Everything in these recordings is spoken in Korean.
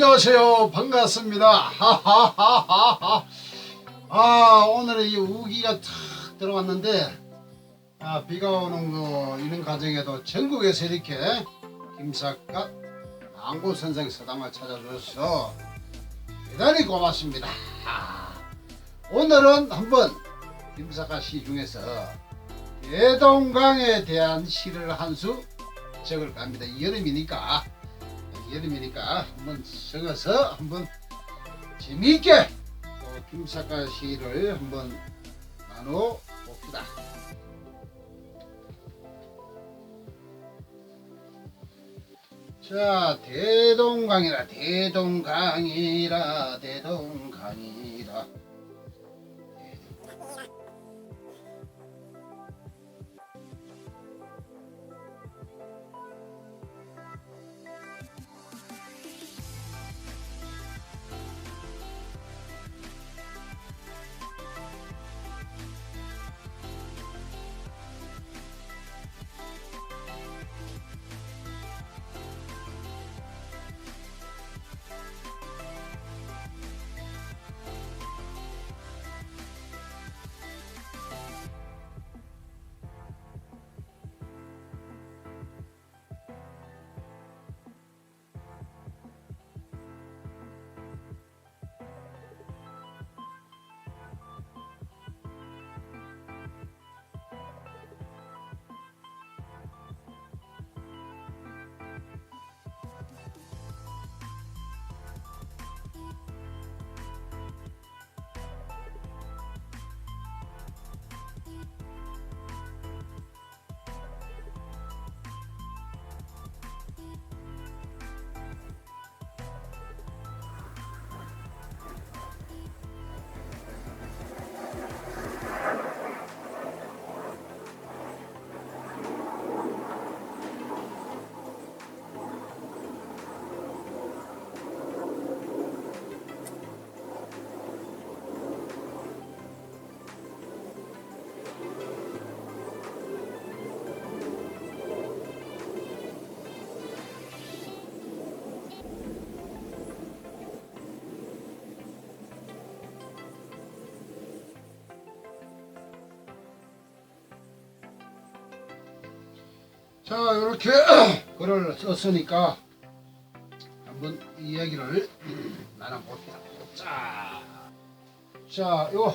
안녕하세요. 반갑습니다. 하하하하하. 아, 오늘은 이 우기가 탁 들어왔는데, 아, 비가 오는 거, 이런 과정에도 전국에서 이렇게 김사과 망고 선생 서당을 찾아주셔서 대단히 고맙습니다. 아, 오늘은 한번 김사과 시 중에서 대동강에 대한 시를 한 수 적을 겁니다. 여름이니까 여름이니까 한번 적어서 한번 재미있게 또 김사과 시를 한번 나눠 봅시다. 자 대동강이라 대동강이라 대동강이라 자 이렇게 글을 썼으니까 한번 이야기를 나눠봅시다. 자, 자, 요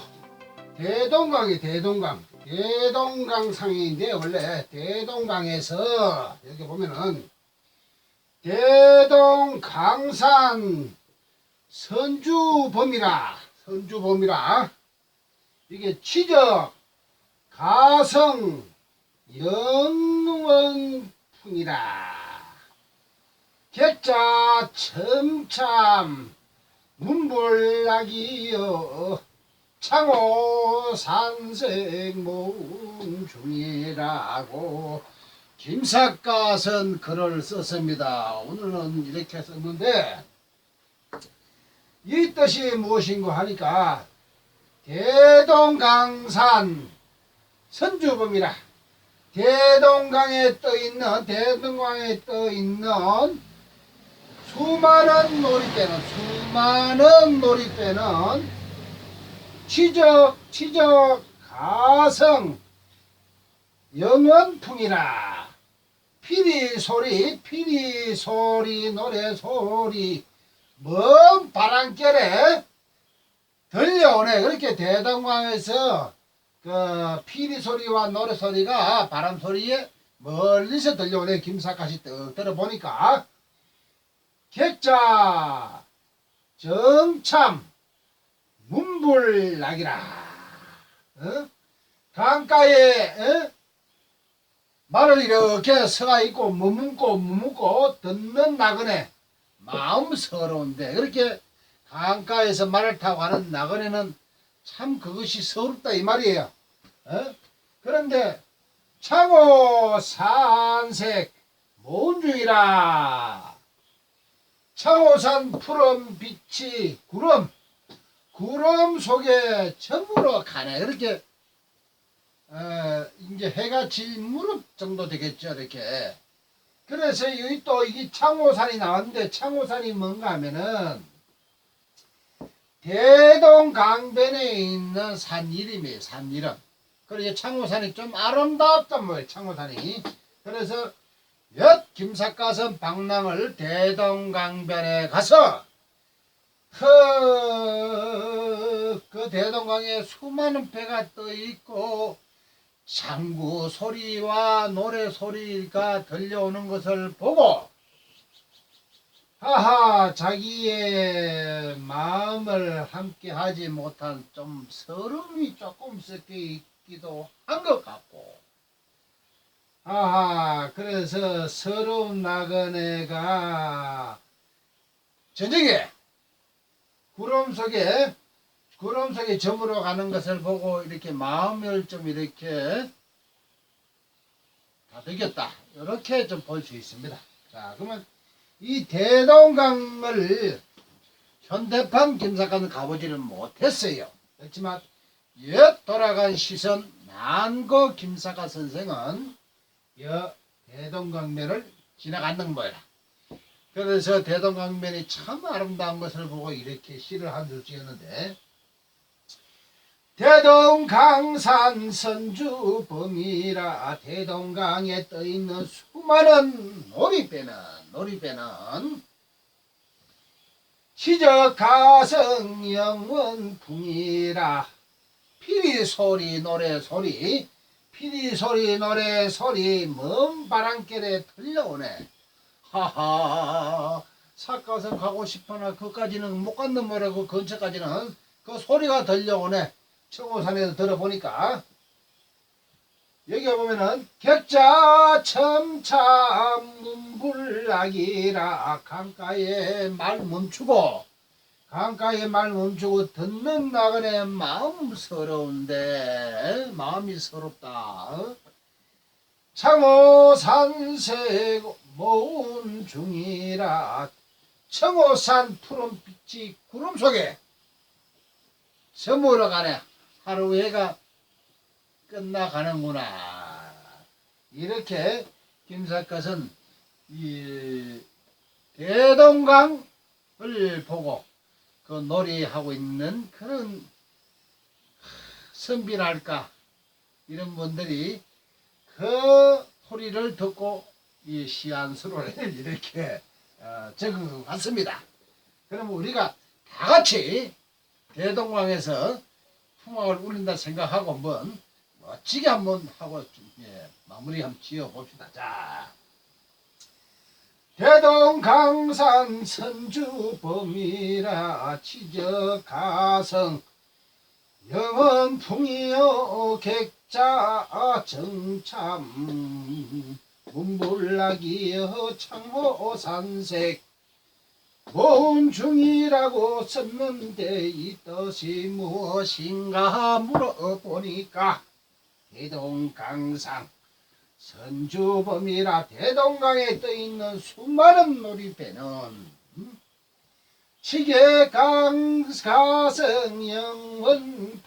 대동강이 대동강, 대동강 상인인데 원래 대동강에서 여기 보면은 대동강산 선주범이라 선주범이라 이게 치적 가성 영 원풍이라. 객자 첨참 문불락이여. 창호 산색 모음 중이라고 김삿갓은 글을 썼습니다. 오늘은 이렇게 썼는데 이 뜻이 무엇인고 하니까 대동강산 선주범이라 대동강에 떠 있는 대동강에 떠 있는 수많은 놀이배는 수많은 놀이배는 치적 치적 가성 영원풍이라. 피리 소리 피리 소리 노래 소리 먼 바람결에 들려오네. 그렇게 대동강에서 그 피리 소리와 노래 소리가 바람 소리에 멀리서 들려오네 김사까지 떡 들어보니까 객자 정참 문불락이라 어? 강가에 어? 말을 이렇게 서가 있고 머문고 머문고 듣는 나그네 마음 서러운데 그렇게 강가에서 말을 타고 가는 나그네는 참 그것이 서럽다 이 말이에요. 어? 그런데 창호 산색 모운중이라 창호산 푸른 빛이 구름 구름 속에 저물어 가네 그렇게 어, 이제 해가 질 무렵 정도 되겠죠 이렇게 그래서 여기 또 이게 창호산이 나왔는데 창호산이 뭔가 하면은 대동 강변에 있는 산 이름이에요. 산 이름. 그리고 창호산이 좀 아름답단 말이에요. 창호산이. 그래서 엿 김삿갓은 방랑을 대동 강변에 가서 그, 그 대동강에 수많은 배가 떠 있고 장구 소리와 노래 소리가 들려오는 것을 보고 하하 자기의 마음을 함께 하지 못한 좀 서름이 조금 섞여 있기도 한 것 같고 아하 그래서 서러운 나그네가 저녁에 구름 속에 구름 속에 저물어 가는 것을 보고 이렇게 마음을 좀 이렇게 다독였다. 이렇게 좀 볼 수 있습니다. 자, 그러면 이 대동강을 현대판 김사관은 가보지는 못했어요. 그렇지만 옛 돌아간 시선 난고 김사가 선생은 여 대동강면을 지나가는 거야. 그래서 대동강면이 참 아름다운 것을 보고 이렇게 시를 한 줄 지었는데 대동강산 선주범이라 대동강에 떠있는 수많은 놀이배는 놀이배는 시적 가성 영원 풍이라. 피리 소리 노래 소리. 피리 소리 노래 소리 먼 바람결에 들려오네. 하하. 사가성 가고 싶으나 그까지는 못 갔는 뭐라고 근처까지는 그 소리가 들려오네. 청호산에서 들어보니까 여기 보면은 객자 첨참 문불락이라 강가에 말 멈추고 강가에 말 멈추고 듣는 나그네 마음 서러운데 마음이 서럽다. 창호산색 모은 중이라 청호산 푸른 빛이 구름 속에 저물어 가네. 하루 해가 끝나가는구나. 이렇게 김삿갓은 이 대동강을 보고 그 놀이하고 있는 그런 선비랄까 이런 분들이 그 소리를 듣고 이 시안수로를 이렇게 어, 같습니다. 그럼 우리가 다 같이 대동강에서 풍악을 울린다 생각하고 한번 멋지게 한번 하고 좀, 예, 마무리 한번 지어 봅시다. 자. 대동강산 선주범이라 지적가성 영원풍이여 객자 정참 문불락이여 창호산색 모은 중이라고 썼는데 이 뜻이 무엇인가 물어보니까 대동 강상 선주범이라 대동강에 떠 있는 수많은 놀이배는 음, 치계강가성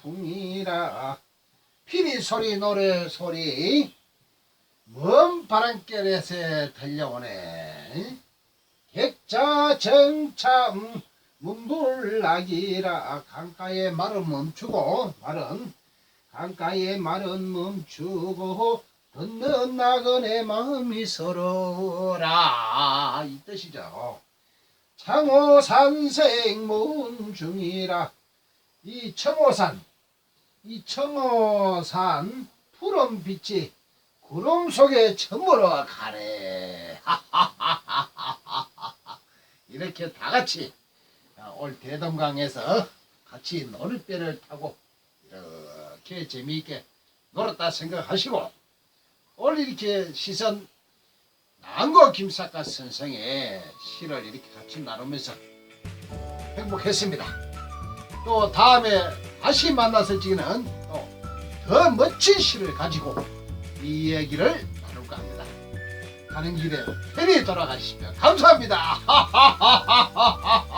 영원풍이라. 피리 소리 노래 소리 먼 바람결에서 들려오네. 객자 정참 문불락이라. 강가의 말은 멈추고 말은 강가의 말은 멈추고 듣는 나그네 마음이 서러라 이 뜻이죠. 창호산생 문중이라 이 청호산 이 청호산 푸른 빛이 구름 속에 저물어 가네. 이렇게 다 같이 올 대동강에서 같이 놀이배를 타고 이렇게 재미있게 놀았다 생각하시고 올 이렇게 시선 난고 김삿갓 선생의 시를 이렇게 같이 나누면서 행복했습니다. 또 다음에 다시 만났을 적에는 또 더 멋진 시를 가지고 이 얘기를 나눌까 합니다. 가는 길에 편히 돌아가시면 감사합니다.